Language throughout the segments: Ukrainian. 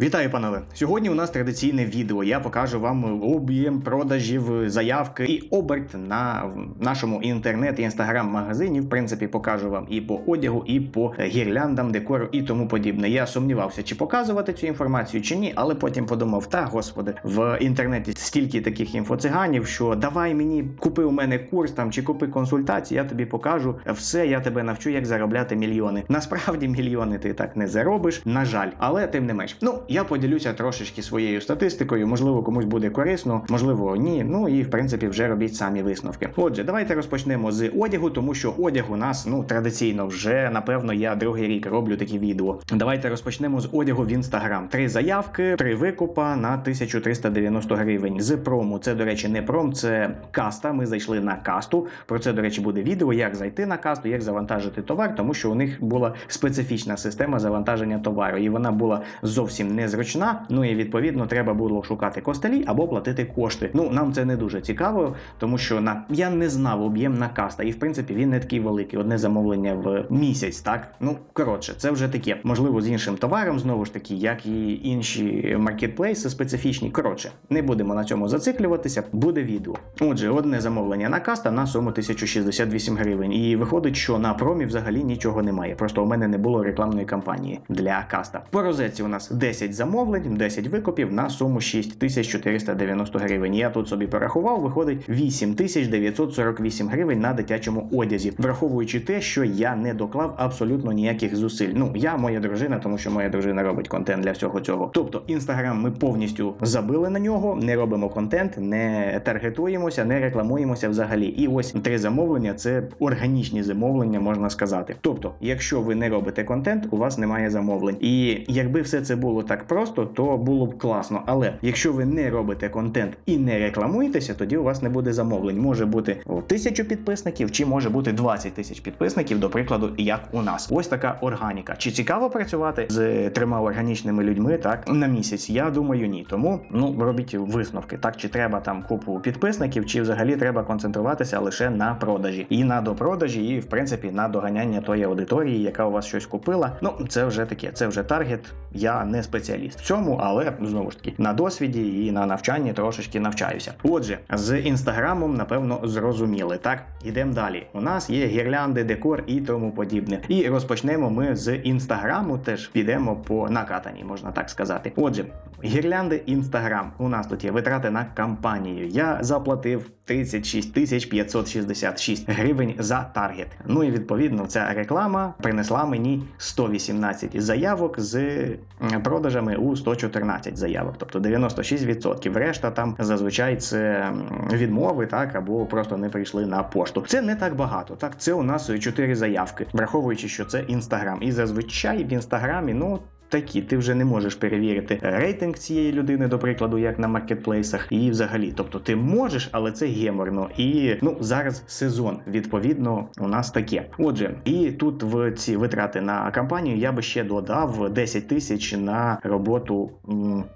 Вітаю, панове! Сьогодні у нас традиційне відео. Я покажу вам об'єм продажів, заявки і оберт на нашому інтернет і інстаграм-магазині. В принципі, покажу вам і по одягу, і по гірляндам, декору і тому подібне. Я сумнівався, чи показувати цю інформацію, чи ні, але потім подумав: та господи, в інтернеті стільки таких інфоциганів, що давай мені купи у мене курс там чи купи консультації, я тобі покажу все, я тебе навчу, як заробляти мільйони. Насправді мільйони ти так не заробиш, на жаль, але тим не менш. Ну я поділюся трошечки своєю статистикою. Можливо, комусь буде корисно, можливо, ні. Ну і в принципі вже робіть самі висновки. Отже, давайте розпочнемо з одягу, тому що одяг у нас ну традиційно вже напевно я другий рік роблю такі відео. Давайте розпочнемо з одягу в інстаграм. Три заявки, три викупа на 1390 гривень. З прому це, до речі, не пром, це каста. Ми зайшли на касту. Про це, до речі, буде відео, як зайти на касту, як завантажити товар, тому що у них була специфічна система завантаження товару, і вона була зовсім незручна. Ну і відповідно треба було шукати костелі або платити кошти. Ну нам це не дуже цікаво, тому що на я не знав об'єм на каста, і в принципі він не такий великий. Одне замовлення в місяць. Так ну коротше, це вже таке. Можливо, з іншим товаром, знову ж таки, як і інші маркетплейси специфічні. Коротше, не будемо на цьому зациклюватися. Буде відео. Отже, одне замовлення на каста на суму 1068 гривень. І виходить, що на промі взагалі нічого немає. Просто у мене не було рекламної кампанії для каста. По розетці у нас 10 замовлень, 10 викупів на суму 6490 гривень. Я тут собі порахував, виходить 8948 гривень на дитячому одязі, враховуючи те, що я не доклав абсолютно ніяких зусиль. Ну я моя дружина, тому що моя дружина робить контент для всього цього. Тобто інстаграм ми повністю забили на нього, не робимо контент, не таргетуємося, не рекламуємося взагалі. І ось три замовлення це органічні замовлення, можна сказати. Тобто, якщо ви не робите контент, у вас немає замовлень. І якби все це було так просто, то було б класно. Але якщо ви не робите контент і не рекламуєтеся, тоді у вас не буде замовлень. Може бути тисячу підписників, чи може бути 20 тисяч підписників, до прикладу, як у нас. Ось така органіка. Чи цікаво працювати з трьома органічними людьми так на місяць? Я думаю, ні. Тому ну робіть висновки. Так чи треба там купу підписників, чи взагалі треба концентруватися лише на продажі і на допродажі, і в принципі на доганяння тої аудиторії, яка у вас щось купила. Ну це вже таке, це вже таргет. Я не спеціаліст в цьому, але знову ж таки на досвіді і на навчанні трошечки навчаюся. Отже, з інстаграмом, напевно, зрозуміли. Так, ідемо далі. У нас є гірлянди, декор і тому подібне. І розпочнемо ми з інстаграму. Теж підемо по накатанні, можна так сказати. Отже, гірлянди інстаграм. У нас тут є витрати на кампанію. Я заплатив 36 тисяч 566 гривень за таргет. Ну і відповідно ця реклама принесла мені 118 заявок з м, продажами у 114 заявок, тобто 96%. Решта там зазвичай це відмови, так або просто не прийшли на пошту. Це не так багато. Так, це у нас 4 заявки, враховуючи, що це інстаграм. І зазвичай в інстаграмі, ну. Такі, ти вже не можеш перевірити рейтинг цієї людини, до прикладу, як на маркетплейсах, і взагалі. Тобто ти можеш, але це геморно. І ну зараз сезон. Відповідно, у нас таке. Отже, і тут в ці витрати на кампанію я би ще додав 10 тисяч на роботу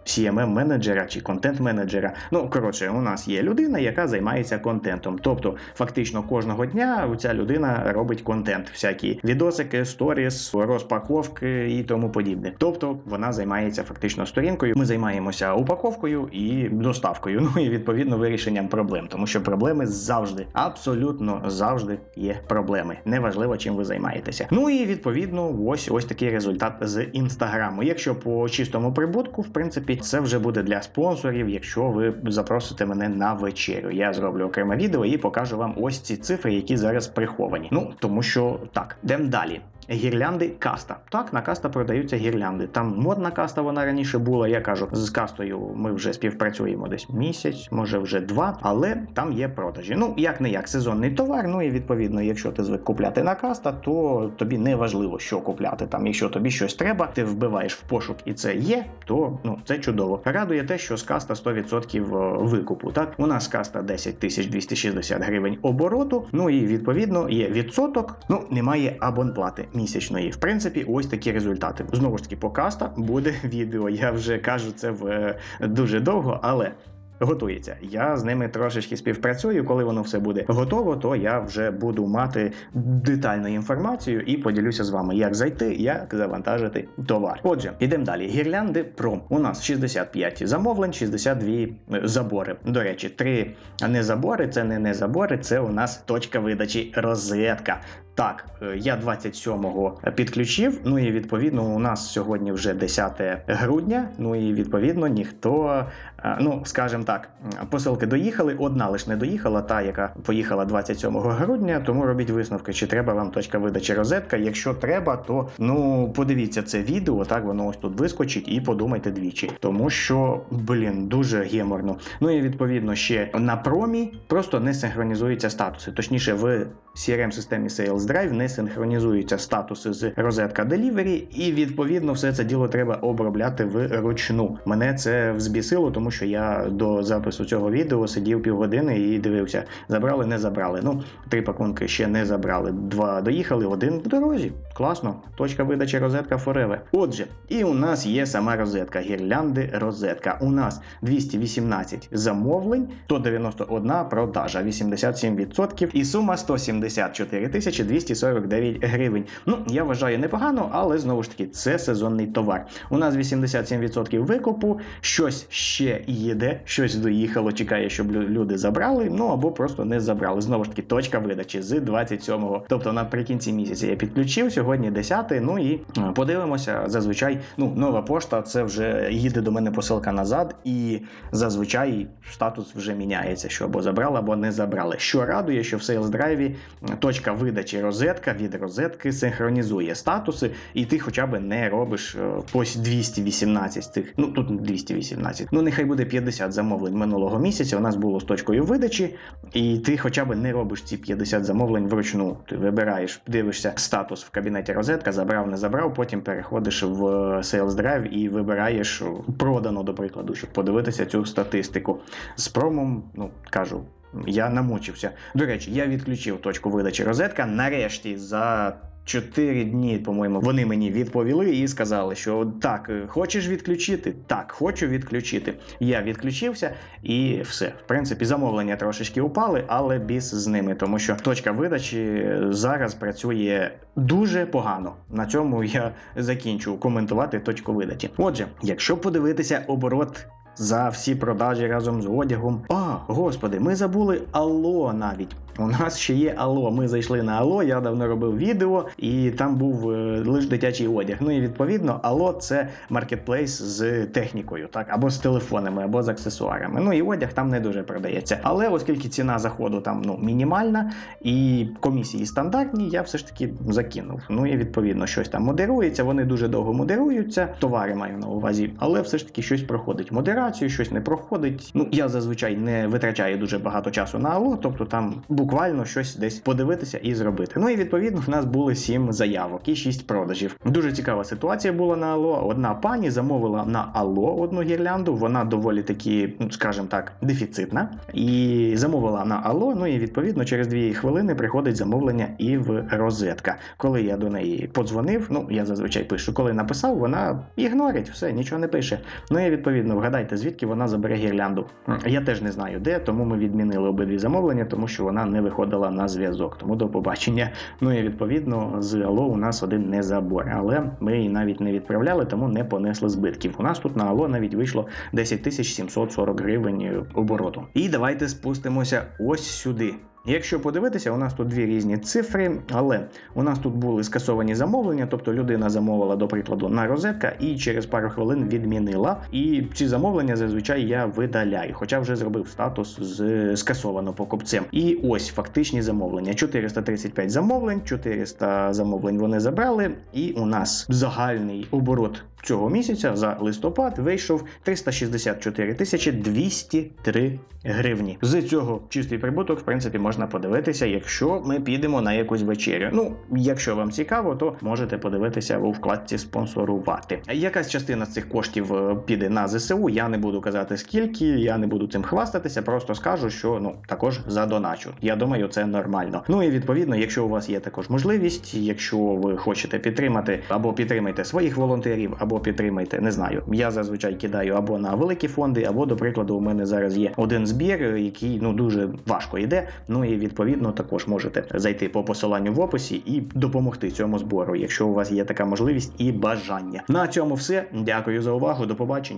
cmm менеджера чи контент-менеджера. Ну коротше, у нас є людина, яка займається контентом. Тобто, фактично кожного дня ця людина робить контент, всякі відосики, сторіс, розпаковки і тому подібне. Тобто вона займається фактично сторінкою. Ми займаємося упаковкою і доставкою. Ну і відповідно вирішенням проблем, тому що проблеми завжди, абсолютно завжди є проблеми. Неважливо, чим ви займаєтеся. Ну і відповідно, ось ось такий результат з інстаграму. Якщо по чистому прибутку, в принципі, це вже буде для спонсорів. Якщо ви запросите мене на вечерю, я зроблю окреме відео і покажу вам ось ці цифри, які зараз приховані. Ну тому що так, йдемо далі. Гірлянди каста. Так, на каста продаються гірлянди. Там модна каста вона раніше була. Я кажу, з кастою ми вже співпрацюємо десь місяць, може вже два, але там є продажі. Ну як не як сезонний товар. Ну і відповідно, якщо ти звик купляти на каста, то тобі не важливо, що купляти. Там, якщо тобі щось треба, ти вбиваєш в пошук і це є, то ну це чудово. Радує те, що з каста 100% викупу. Так, у нас каста 10 тисяч 260 гривень обороту. Ну і відповідно є відсоток. Ну немає абонплати місячної. В принципі, ось такі результати. Знову ж таки, по каста буде відео. Я вже кажу це в е, дуже довго, але. готується. Я з ними трошечки співпрацюю. Коли воно все буде готово, то я вже буду мати детальну інформацію і поділюся з вами, як зайти, як завантажити товар. Отже, ідемо далі. Гірлянди Пром. У нас 65 замовлень, 62 забори. До речі, три не забори, це не не забори, це у нас точка видачі розетка. Так, е, я 27-го підключив. Ну і відповідно у нас сьогодні вже 10 грудня. Ну і відповідно ніхто, е, ну скажімо так, посилки доїхали. Одна лише не доїхала, та яка поїхала 27 грудня. Тому робіть висновки, чи треба вам точка видачі розетка. Якщо треба, то ну подивіться це відео. Так воно ось тут вискочить, і подумайте двічі, тому що блін дуже геморно. Ну і відповідно ще на промі просто не синхронізуються статуси. Точніше, в crm системі Sales Drive не синхронізуються статуси з розетка Delivery, і відповідно все це діло треба обробляти вручну. Мене це взбісило, тому що я до запису цього відео сидів півгодини і дивився, забрали, не забрали. Ну, три пакунки ще не забрали. Два доїхали, один в дорозі. Класно. Точка видачі розетка Forever. Отже, і у нас є сама розетка, гірлянди розетка. У нас 218 замовлень, 191 продажа, 87% і сума 174 тисячі 249 гривень. Ну, я вважаю непогано, але знову ж таки, це сезонний товар. У нас 87% викупу, щось ще їде, щось доїхало, чекає, щоб люди забрали, ну або просто не забрали. Знову ж таки, точка видачі з 27-го. Тобто наприкінці місяця я підключив, сьогодні 10 ну і е, подивимося. Зазвичай, ну, нова пошта, це вже їде до мене посилка назад, і зазвичай статус вже міняється, що або забрали, або не забрали. Що радує, що в Sales Drive точка видачі розетка від розетки синхронізує статуси, і ти хоча б не робиш е, ось 218 з цих. Ну тут 218. Ну нехай буде 50 замовлень минулого місяця. У нас було з точкою видачі, і ти хоча б не робиш ці 50 замовлень вручну. Ти вибираєш, дивишся статус в кабінеті розетка, забрав, не забрав. Потім переходиш в Sales Drive і вибираєш е, продано, до прикладу, щоб подивитися цю статистику. З промом, ну кажу. Я намучився. До речі, я відключив точку видачі розетка. Нарешті за 4 дні, по-моєму, вони мені відповіли і сказали, що так, хочеш відключити? Так, хочу відключити. Я відключився і все. В принципі, замовлення трошечки упали, але біс з ними, тому що точка видачі зараз працює дуже погано. На цьому я закінчу коментувати точку видачі. Отже, якщо подивитися оборот за всі продажі разом з одягом. А, господи, ми забули Алло навіть. У нас ще є Алло. Ми зайшли на Алло, я давно робив відео, і там був е, лише дитячий одяг. Ну і відповідно, Алло це маркетплейс з технікою, так, або з телефонами, або з аксесуарами. Ну і одяг там не дуже продається. Але оскільки ціна заходу там ну мінімальна і комісії стандартні, я все ж таки закинув. Ну і відповідно щось там модерується. Вони дуже довго модеруються. Товари маю на увазі, але все ж таки щось проходить модерацію, щось не проходить. Ну я зазвичай не витрачаю дуже багато часу на Алло, тобто там буквально щось десь подивитися і зробити. Ну і відповідно в нас були сім заявок і шість продажів. Дуже цікава ситуація була на Алло. Одна пані замовила на Алло одну гірлянду. Вона доволі таки, ну скажімо так, дефіцитна. І замовила на Алло. Ну і відповідно через дві хвилини приходить замовлення і в розетка. Коли я до неї подзвонив, ну я зазвичай пишу, коли написав, вона ігнорить все, нічого не пише. Ну і відповідно вгадайте, звідки вона забере гірлянду. Я теж не знаю де, тому ми відмінили обидві замовлення, тому що вона не виходила на зв'язок. Тому до побачення. Ну і відповідно з Ало у нас один не забор, але ми її навіть не відправляли, тому не понесли збитків. У нас тут на Ало навіть вийшло 10 740 гривень обороту. І давайте спустимося ось сюди. Якщо подивитися, у нас тут дві різні цифри, але у нас тут були скасовані замовлення, тобто людина замовила, до прикладу, на розетка і через пару хвилин відмінила. І ці замовлення зазвичай я видаляю, хоча вже зробив статус з скасовано покупцем. І ось фактичні замовлення: 435 замовлень, 400 замовлень вони забрали, і у нас загальний оборот. Цього місяця за листопад вийшов 364 тисячі 203 гривні. З цього чистий прибуток, в принципі, можна подивитися, якщо ми підемо на якусь вечерю. Ну, якщо вам цікаво, то можете подивитися у вкладці спонсорувати. Якась частина з цих коштів е, піде на ЗСУ. Я не буду казати скільки, я не буду цим хвастатися, просто скажу, що ну також задоначу. Я думаю, це нормально. Ну і відповідно, якщо у вас є також можливість, якщо ви хочете підтримати або підтримайте своїх волонтерів, або або підтримайте. Не знаю. Я зазвичай кидаю або на великі фонди, або, до прикладу, у мене зараз є один збір, який ну дуже важко йде. Ну і відповідно також можете зайти по посиланню в описі і допомогти цьому збору, якщо у вас є така можливість і бажання. На цьому все. Дякую за увагу. До побачення.